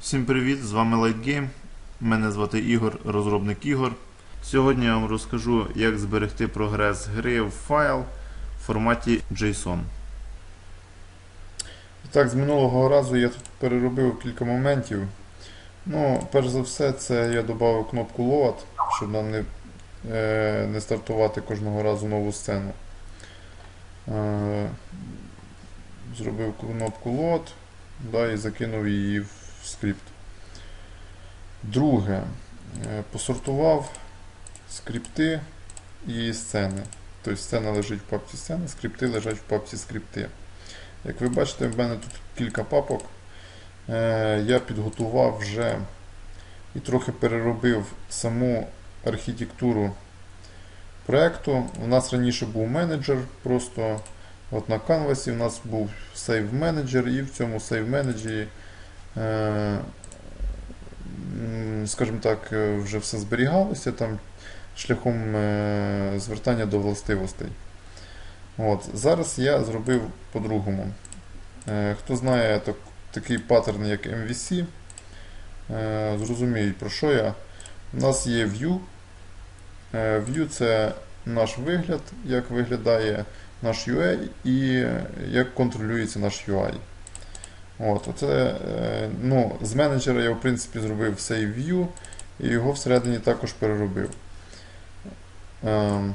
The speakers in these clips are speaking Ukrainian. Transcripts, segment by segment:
Всім привіт! З вами LightGame. Мене звати Ігор, розробник ігор. Сьогодні я вам розкажу, як зберегти прогрес гри в файл в форматі JSON. Так, з минулого разу я тут переробив кілька моментів. Ну, перш за все, це я додав кнопку Load, щоб нам не, е, не стартувати кожного разу нову сцену. Е, зробив кнопку Load да, і закинув її в скрипт. Друге, е, посортував скрипти і сцени. Тобто сцена лежить в папці сцени, скрипти лежать в папці скрипти. Як ви бачите, в мене тут кілька папок. Е, Я підготував вже і трохи переробив саму архітектуру проєкту. У нас раніше був менеджер, просто от на канвасі у нас був сейв менеджер, і в цьому сейв менеджері, скажімо так, е, вже все зберігалося там шляхом е, звертання до властивостей. От. Зараз я зробив по-другому. Е, Хто знає так, такий паттерн, як MVC, е, зрозуміють, про що я. У нас є view. Е, View це наш вигляд, як виглядає наш UI і як контролюється наш UI. От, оце, е, ну, з менеджера я в принципі зробив save view і його всередині також переробив. Ем,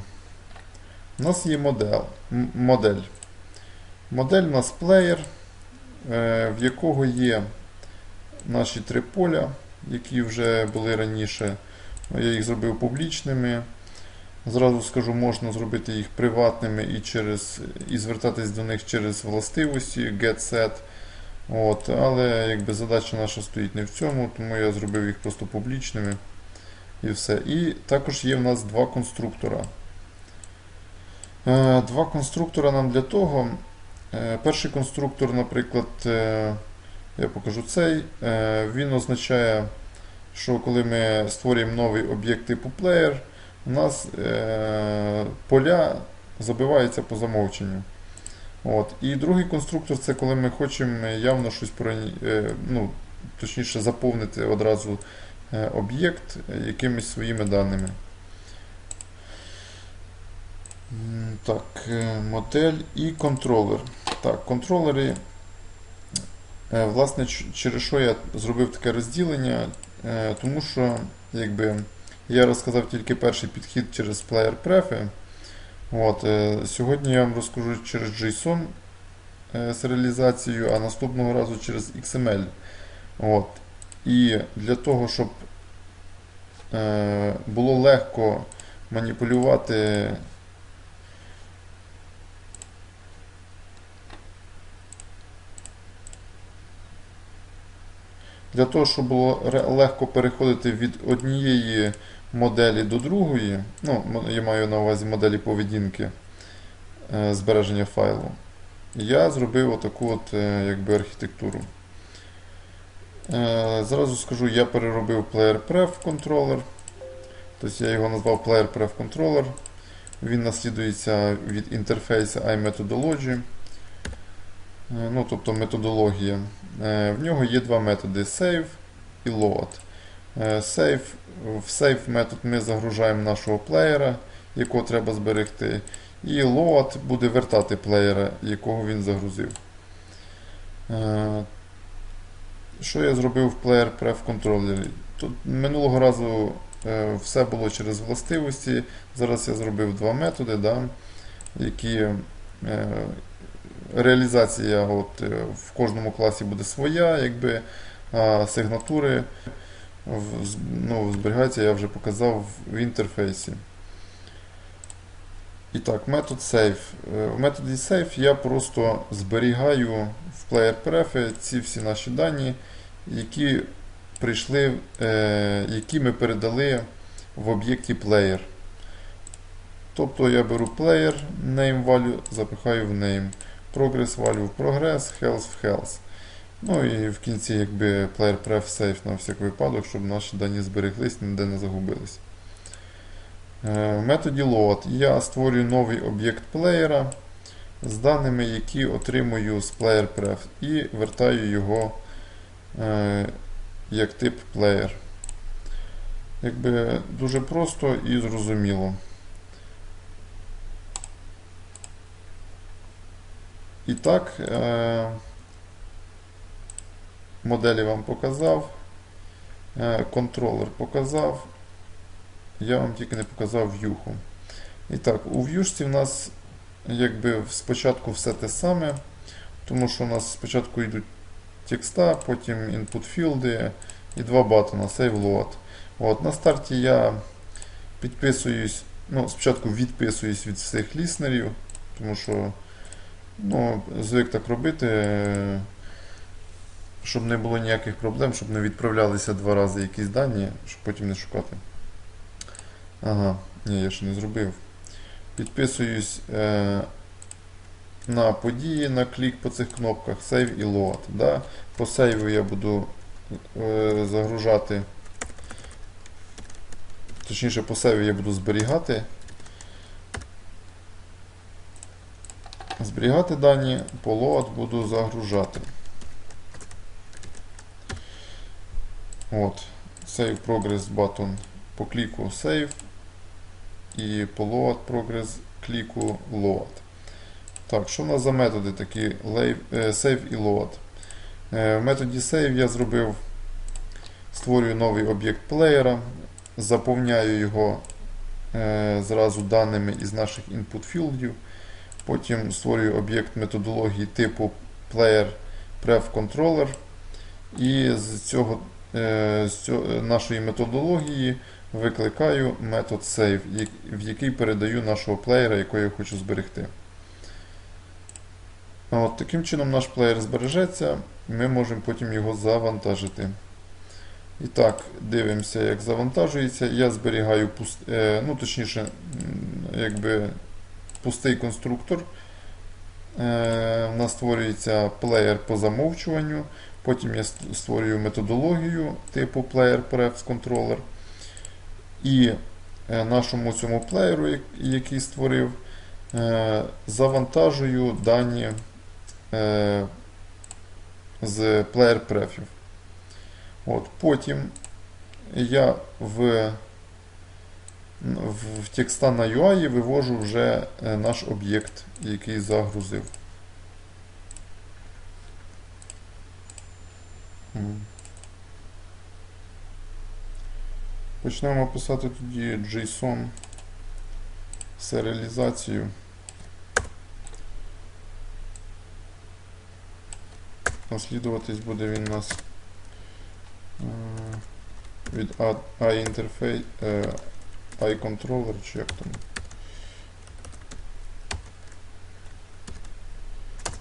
у нас є модель. модель. Модель у нас плеєр, е, в якого є наші три поля, які вже були раніше. Я їх зробив публічними. Зразу скажу, можна зробити їх приватними і, через, і звертатись до них через властивості get-set. От, але якби задача наша стоїть не в цьому, тому я зробив їх просто публічними. І все. І також є в нас два конструктора. Е, Два конструктора нам для того. Е, Перший конструктор, наприклад, е, я покажу цей. Він означає, що коли ми створюємо новий об'єкт типу player, у нас поля забиваються по замовченню. От. І другий конструктор це коли ми хочемо явно щось проні- е, ну, точніше заповнити одразу е, об'єкт якимись своїми даними. Так, е, модель і контролер. Так, контролери. Власне, через що я зробив таке розділення? Тому що, якби, я розказав тільки перший підхід через Player Pref. От, е, сьогодні я вам розкажу через JSON е, серіалізацію, а наступного разу через XML. От. І для того, щоб е, було легко маніпулювати Для того, щоб було легко переходити від однієї моделі до другої, ну, я маю на увазі моделі поведінки е, збереження файлу, я зробив отаку от, е, якби, архітектуру. Е, Зразу скажу, я переробив PlayerPref контролер. Тобто я його назвав PlayerPref controller. Він наслідується від інтерфейсу iMethodology. Ну, тобто методологія. В нього є два методи save і load. Е, Save, в save метод ми загружаємо нашого плеєра, якого треба зберегти. І load буде вертати плеєра, якого він загрузив. Е, Що я зробив в Player Pref контролері? Тут минулого разу е, все було через властивості. Зараз я зробив два методи, да, які е, реалізація от, е, в кожному класі буде своя, якби, сигнатури ну, зберігаються, я вже показав в інтерфейсі. І так, метод save. Е, В методі save я просто зберігаю в PlayerPref ці всі наші дані, які прийшли, е, які ми передали в об'єкті player. Тобто я беру player, name value, запихаю в name. Progress value в progress, health в health. Ну і в кінці якби player pref save на всяк випадок, щоб наші дані збереглись, ніде не загубились. Е, В методі load я створюю новий об'єкт плеєра з даними, які отримую з player pref і вертаю його е, як тип player. Якби дуже просто і зрозуміло. І так, е, моделі вам показав, е, контролер показав. Я вам тільки не показав в'юху. І так, у в'юшці в нас якби спочатку все те саме, тому що у нас спочатку йдуть текста, потім input філди і два батона save load. От, на старті я підписуюсь, ну, спочатку відписуюсь від всіх ліснерів, тому що ну, звик так робити, е, щоб не було ніяких проблем, щоб не відправлялися два рази якісь дані, щоб потім не шукати. Ага, ні, я ще не зробив. Підписуюсь е, на події, на клік по цих кнопках Save і Load. Да? По сейву я буду е, загружати. Точніше, по сейву я буду зберігати. Зберігати дані, по load буду загружати. От. Save Progress button по кліку Save і по load progress кліку load. Так, що в нас за методи такі е, save і load? Е, В методі save я зробив, створюю новий об'єкт плеєра, заповняю його е, зразу даними із наших input філдів. Потім створюю об'єкт методології типу player pref controller. І з цього, з нашої методології викликаю метод save, в який передаю нашого плеєра, якого я хочу зберегти. От, таким чином наш плеєр збережеться, ми можемо потім його завантажити. І так, дивимося, як завантажується. Я зберігаю пуст... е, ну, точніше, якби пустий конструктор. Е, У нас створюється плеєр по замовчуванню. Потім я створюю методологію типу player prefs controller. І е, нашому цьому плеєру, який створив, е, завантажую дані е, з player prefів. От, потім я в, в, текста на UI вивожу вже наш об'єкт, який загрузив. Почнемо писати тоді JSON серіалізацію. Наслідуватись буде він у нас е, від е, iController, чи як там.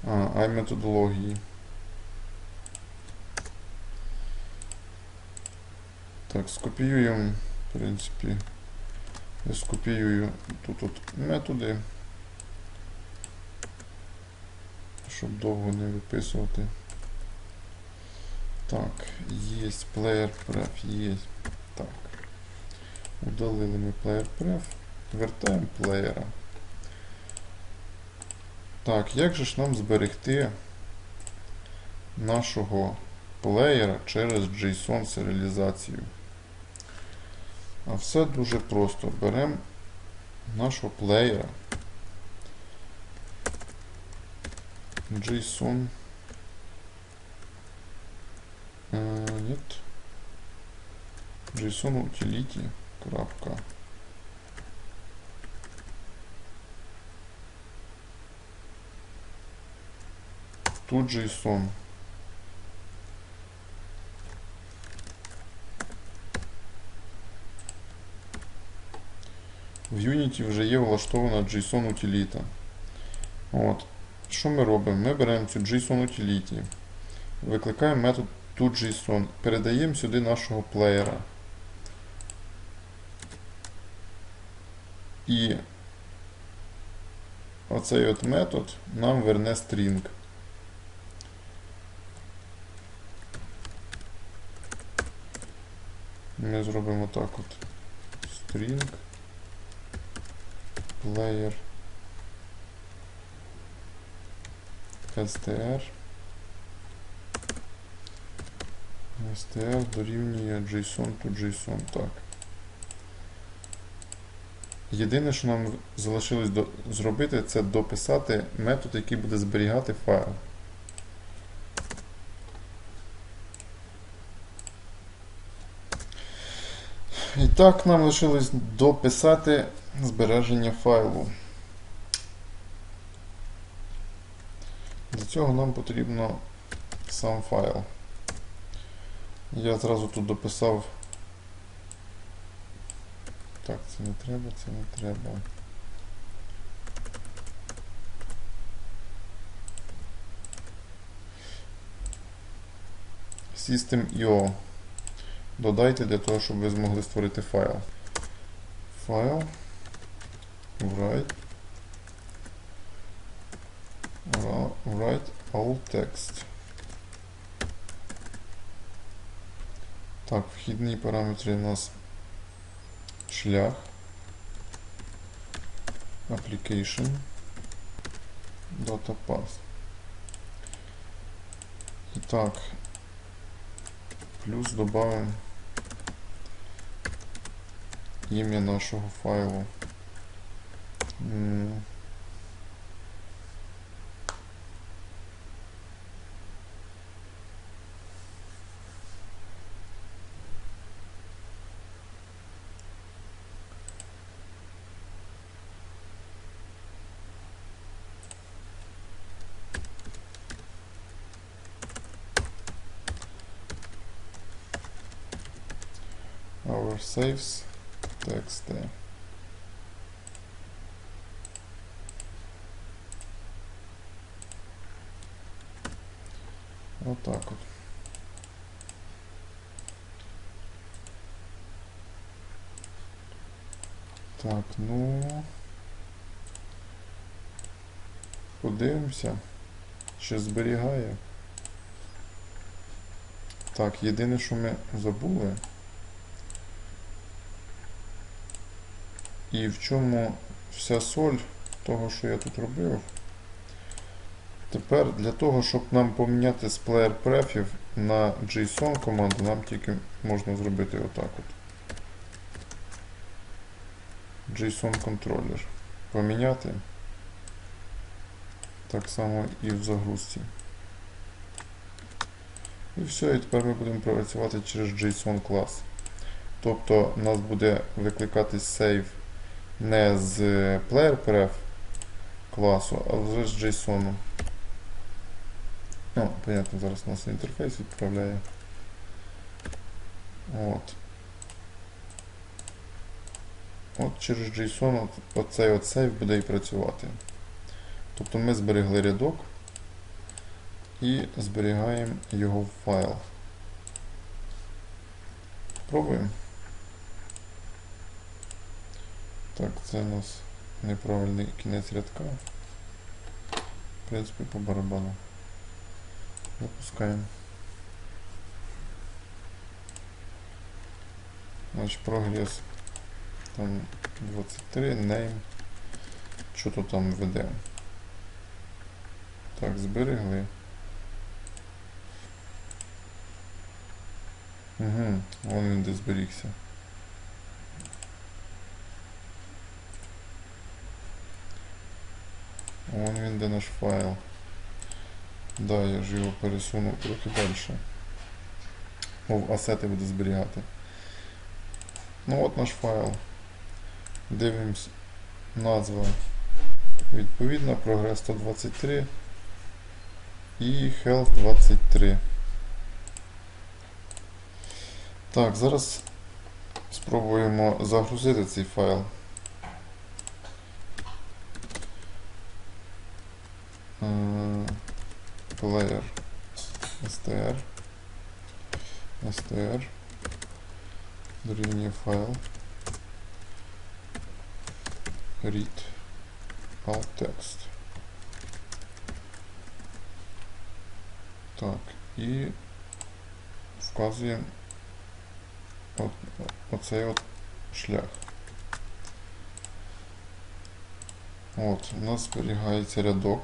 А, iMethodології. Так, скопіюємо, в принципі, я скопіюю тут от методи, щоб довго не виписувати. Так, є player pref, є. Так. Удалили ми player pref. Вертаємо плеєра. Так, як же ж нам зберегти нашого плеєра через JSON серіалізацію? А все дуже просто. Беремо нашого плеєра. JSON. Е, нет. JSON utility. Крапка. Тут JSON. В Unity вже є влаштована JSON утиліта. От. Що ми робимо? Ми беремо цю JSON утиліті, викликаємо метод toJSON, передаємо сюди нашого плеєра. І оцей от метод нам верне string. Ми зробимо так от. String player str str дорівнює JSON to JSON. Так. Єдине, що нам залишилось до, зробити, це дописати метод, який буде зберігати файл. І так, нам лишилось дописати збереження файлу. Для цього нам потрібно сам файл. Я зразу тут дописав. Так, це не треба, це не треба. System.io додайте для того, щоб ви змогли створити файл. Файл. Write. Ra- Write all text. Так, вхідні параметри у нас шлях. Application. Data path. І так, плюс додаємо ім'я нашого файлу. Hmm. our saves text there от. Так, ну. Подивимося, чи зберігає. Так, єдине, що ми забули. І в чому вся соль того, що я тут робив. Тепер для того, щоб нам поміняти з player prefів на JSON команду, нам тільки можна зробити отак от. JSON контролер. Поміняти. Так само і в загрузці. І все, і тепер ми будемо працювати через JSON клас. Тобто у нас буде викликатись save не з PlayerPref класу, а вже з JSON. Ну, понятно, зараз у нас інтерфейс відправляє. От. От через JSON оцей от сейв буде і працювати. Тобто ми зберегли рядок і зберігаємо його в файл. Пробуємо. Так, це у нас неправильний кінець рядка. В принципі, по барабану. Запускаємо. Значить, прогрес там 23, name. Що то там ведемо? Так, зберегли. Угу, вон він де зберігся. Вон він де наш файл. Да, я ж його пересунув трохи далі. Мов асети буду зберігати. Ну от наш файл. Дивимось назва відповідна, прогрес 123 і health 23. Так, зараз спробуємо загрузити цей файл. Player str str дорівнює файл read alt text. Так, і вказуємо от, оцей от шлях. От, у нас зберігається рядок.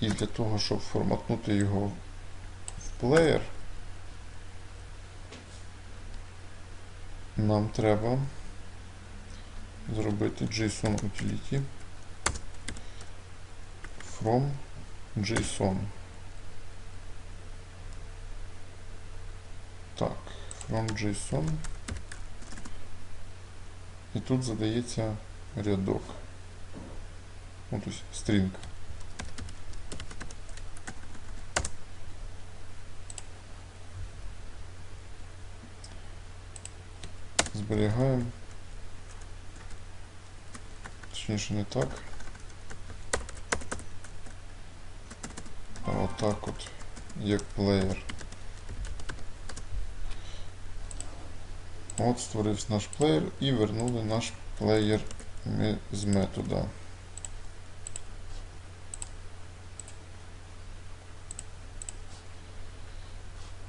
І для того, щоб форматнути його в плеєр, нам треба зробити JSON utility from JSON. Так, from JSON. І тут задається рядок. Ну, тобто стрінка. Зберігаємо. Точніше не так. А отак от, як плеєр. От створився наш плеєр і вернули наш плеєр з метода.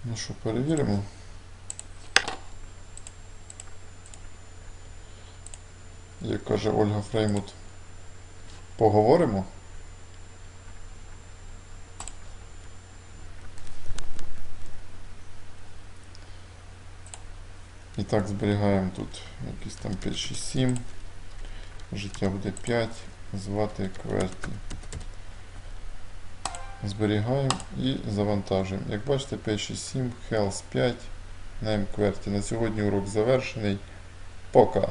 Ну що, перевіримо. Як каже Ольга Фреймут, поговоримо. І так зберігаємо тут якісь там 5, 6, 7. Життя буде 5. Звати кверті. Зберігаємо і завантажуємо. Як бачите, 5, 6, 7, health 5, name QWERTY. На сьогодні урок завершений. Пока!